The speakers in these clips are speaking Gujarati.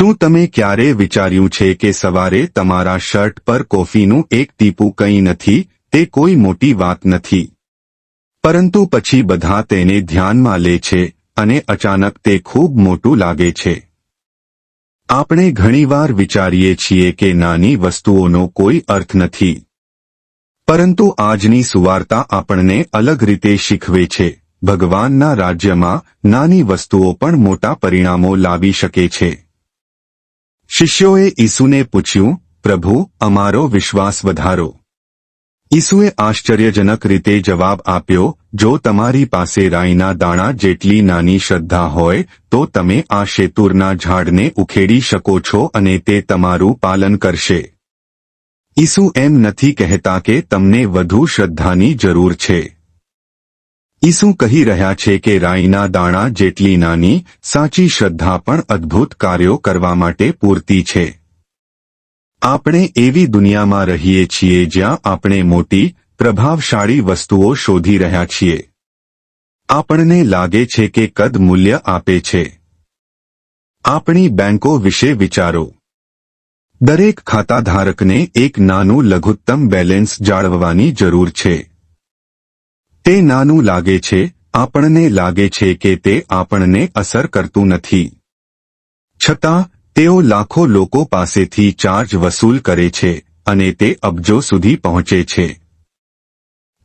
શું તમે ક્યારે વિચાર્યું છે કે સવારે તમારા શર્ટ પર કોફીનું એક ટીપું કંઈ નથી, તે કોઈ મોટી વાત નથી? પરંતુ પછી બધા તેને ધ્યાનમાં લે છે અને અચાનક તે ખૂબ મોટું લાગે છે. આપણે ઘણીવાર વિચારીએ છીએ કે નાની વસ્તુઓનો કોઈ અર્થ નથી. પરંતુ આજની સુવાર્તા આપણને અલગ રીતે શીખવે છે. ભગવાનના રાજ્યમાં નાની વસ્તુઓ પણ મોટા પરિણામો લાવી શકે છે. શિષ્યોએ ઈસુને પૂછ્યું, પ્રભુ, અમારો વિશ્વાસ વધારો. ઈસુએ આશ્ચર્યજનક રીતે જવાબ આપ્યો, જો તમારી પાસે રાઈના દાણા જેટલી નાની શ્રદ્ધા હોય, તો તમે આ શેતુરના ઝાડને ઉખેડી શકો છો અને તે તમારું પાલન કરશે. ઈસુ એમ નથી કહેતા કે તમને વધુ શ્રદ્ધાની જરૂર છે. ઈસુ કહી રહ્યા છે કે રાઈના દાણા જેટલી નાની, સાચી શ્રદ્ધા પણ અદ્ભુત કાર્યો કરવા માટે પૂરતી છે. આપણે એવી દુનિયામાં રહીએ છીએ જ્યાં આપણે મોટી, પ્રભાવશાળી વસ્તુઓ શોધી રહ્યા છીએ. આપણને લાગે છે કે કદ મૂલ્ય આપે છે. આપણી બેંકો વિશે વિચારો. દરેક ખાતાધારકને એક નાનું લઘુત્તમ બેલેન્સ જાળવવાની જરૂર છે. તે નાનું લાગે છે, આપણને લાગે છે કે તે આપણને અસર કરતું નથી. છતાં, તેઓ લાખો લોકો પાસેથી ચાર્જ વસૂલ કરે છે અને તે અબજો સુધી પહોંચે છે.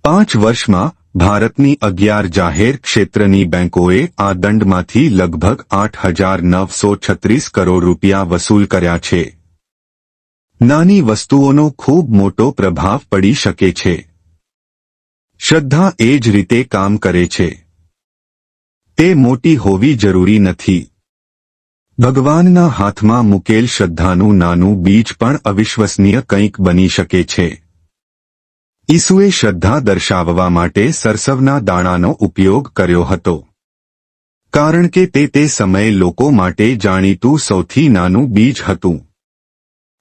પાંચ વર્ષમાં, ભારતની અગિયાર જાહેર ક્ષેત્રની બેંકોએ આ દંડમાંથી લગભગ આઠ હજાર નવસો છત્રીસ કરોડ રૂપિયા વસૂલ કર્યા છે. નાની વસ્તુઓનો ખૂબ મોટો પ્રભાવ પડી શકે છે. શ્રદ્ધા એ જ રીતે કામ કરે છે. તે મોટી હોવી જરૂરી નથી. ભગવાનના હાથમાં મૂકેલ શ્રદ્ધાનું નાનું બીજ પણ અવિશ્વસનીય કંઈક બની શકે છે. ઈસુએ શ્રદ્ધા દર્શાવવા માટે સરસવના દાણાનો ઉપયોગ કર્યો હતો. કારણ કે તે તે સમયે લોકો માટે જાણીતું સૌથી નાનું બીજ હતું.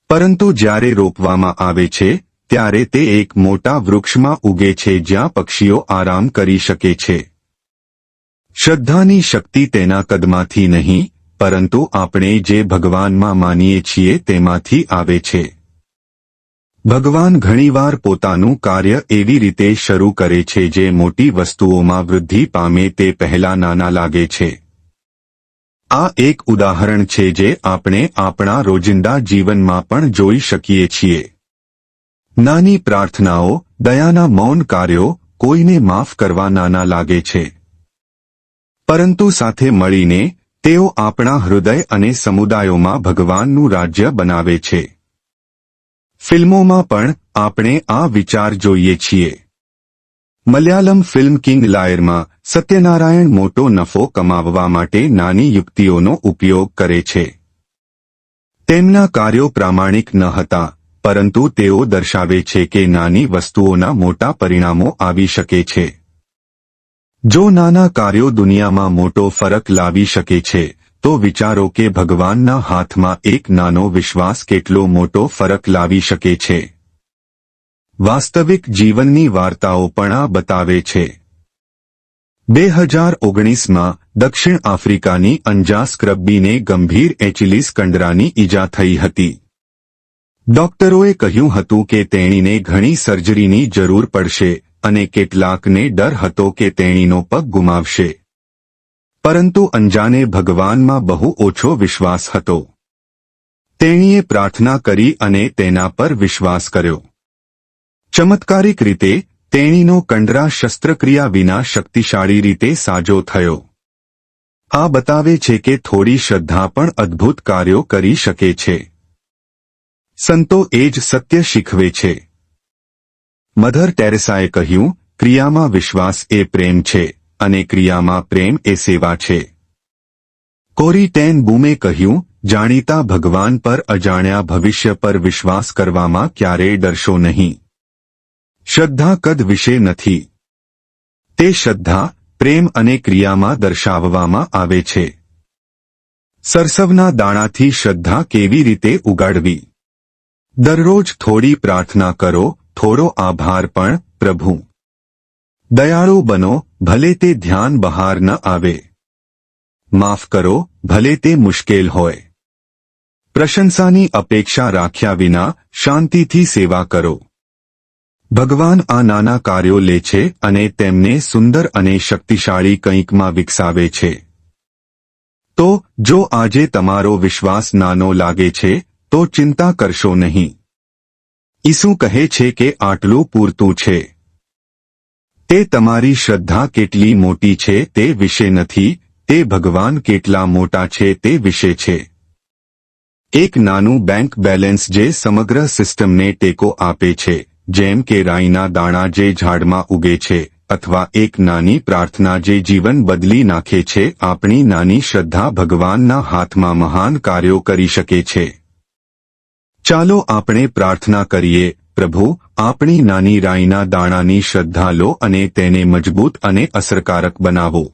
પરંતુ જ્યારે રોપવામાં આવે છે ત્યારે તે એક મોટા વૃક્ષમાં ઉગે છે જ્યાં પક્ષીઓ આરામ કરી શકે છે. શ્રદ્ધાની શક્તિ તેના કદમાંથી નહીં, પરંતુ આપણે જે ભગવાનમાં માનીએ છીએ તેમાંથી આવે છે. ભગવાન ઘણીવાર પોતાનું કાર્ય એવી રીતે શરૂ કરે છે જે મોટી વસ્તુઓમાં વૃદ્ધિ પામે તે પહેલા નાના લાગે છે. આ એક ઉદાહરણ છે જે આપણે આપણા રોજિંદા જીવનમાં પણ જોઈ શકીએ છીએ. નાની પ્રાર્થનાઓ, દયાના મૌન કાર્યો કોઈને માફ કરવા નાના લાગે છે. પરંતુ સાથે મળીને, તેઓ આપણા હૃદય અને સમુદાયોમાં ભગવાનનું રાજ્ય બનાવે છે. ફિલ્મોમાં પણ આપણે આ વિચાર જોઈએ છીએ. મલયાલમ ફિલ્મ કિંગ લાયરમાં સત્યનારાયણ મોટો નફો કમાવવા માટે નાની યુક્તિઓનો ઉપયોગ કરે છે. તેમના કાર્યો પ્રામાણિક ન હતા. પરંતુ તેઓ દર્શાવે છે કે નાની વસ્તુઓના મોટા પરિણામો આવી શકે છે. જો નાના કાર્યો દુનિયામાં મોટો ફરક લાવી શકે છે, તો વિચારો કે ભગવાનના હાથમાં એક નાનો વિશ્વાસ કેટલો મોટો ફરક લાવી શકે છે. વાસ્તવિક જીવનની વાર્તાઓ પણ આ બતાવે છે. બે હજાર ઓગણીસમાં દક્ષિણ આફ્રિકાની અંજાસ ક્રબ્બીને ગંભીર એચિલીસ કંડરાની ઈજા થઈ હતી. ડોક્ટરોએ કહ્યું હતું કે તેણીને ઘણી સર્જરીની જરૂર પડશે અને કેટલાકને ડર હતો કે તેણીનો પગ ગુમાવશે. પરંતુ અંજાને ભગવાનમાં બહુ ઓછો વિશ્વાસ હતો. તેણીએ પ્રાર્થના કરી અને તેના પર વિશ્વાસ કર્યો. ચમત્કારિક રીતે, તેણીનો કંડરા શસ્ત્રક્રિયા વિના શક્તિશાળી રીતે સાજો થયો. આ બતાવે છે કે થોડી શ્રદ્ધા પણ અદ્ભુત કાર્યો કરી શકે છે. સંતો એ જ સત્ય શીખવે છે. મધર ટેરેસાએ કહ્યું, ક્રિયામાં વિશ્વાસ એ પ્રેમ છે અને ક્રિયામાં પ્રેમ એ સેવા છે. કોરી ટેન બુમે કહ્યું, જાણીતા ભગવાન પર અજાણ્યા ભવિષ્ય પર વિશ્વાસ કરવામાં ક્યારેય ડરશો નહીં. શ્રદ્ધા કદ વિશે નથી. તે શ્રદ્ધા, પ્રેમ અને ક્રિયામાં દર્શાવવામાં આવે છે. સરસવના દાણાથી શ્રદ્ધા કેવી રીતે ઉગાડવી? દરરોજ થોડી પ્રાર્થના કરો, થોડો આભાર પણ, પ્રભુ. દયાળુ બનો, ભલે તે ધ્યાન બહાર ન આવે. માફ કરો, ભલે તે મુશ્કેલ હોય. પ્રશંસાની અપેક્ષા રાખ્યા વિના શાંતિથી સેવા કરો. ભગવાન આ નાના કાર્યો લે છે અને તેમને સુંદર અને શક્તિશાળી કંઈકમાં વિકસાવે છે. તો, જો આજે તમારો વિશ્વાસ નાનો લાગે છે તો ચિંતા કરશો નહીં. ઈસુ કહે છે કે આટલું પૂરતું છે. તે તમારી શ્રદ્ધા કેટલી મોટી છે તે વિશે નથી, તે ભગવાન કેટલા મોટા છે તે વિશે છે. એક નાનું બેંક બેલેન્સ જે સમગ્ર સિસ્ટમને ટેકો આપે છે, જેમ કે રાઈના દાણા જે ઝાડમાં ઉગે છે, અથવા એક નાની પ્રાર્થના જે જીવન બદલી નાખે છે, આપણી નાની શ્રદ્ધા ભગવાનના હાથમાં મહાન કાર્યો કરી શકે છે. ચાલો આપણે પ્રાર્થના કરીએ, પ્રભુ, આપણી નાની રાઈના દાણાની શ્રદ્ધા લો અને તેને મજબૂત અને અસરકારક બનાવો.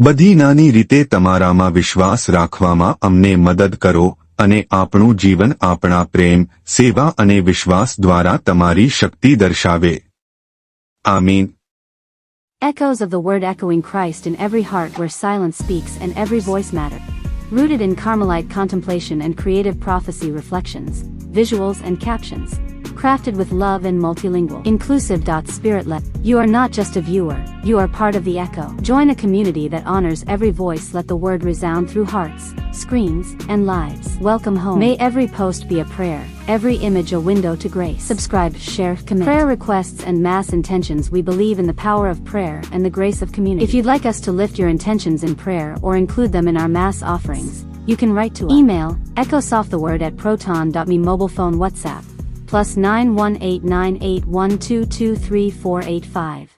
બધી નાની રીતે તમારામાં વિશ્વાસ રાખવામાં અમને મદદ કરો અને આપણું જીવન આપણા પ્રેમ, સેવા અને વિશ્વાસ દ્વારા તમારી શક્તિ દર્શાવે. આમીન. Echoes of the word echoing Christ in every heart where silence speaks and every voice matter. Rooted in Carmelite contemplation and creative prophecy reflections, visuals and captions. Crafted with love and multilingual. Inclusive. Spirit led. You are not just a viewer, you are part of the echo. Join a community that honors every voice. Let the word resound through hearts, screens, and lives. Welcome home. May every post be a prayer, every image a window to grace. Subscribe, share, comment. Prayer requests and mass intentions. We believe in the power of prayer and the grace of community. If you'd like us to lift your intentions in prayer or include them in our mass offerings, you can write to us. Email echosofttheword at proton.me mobile phone WhatsApp plus 9189812238485.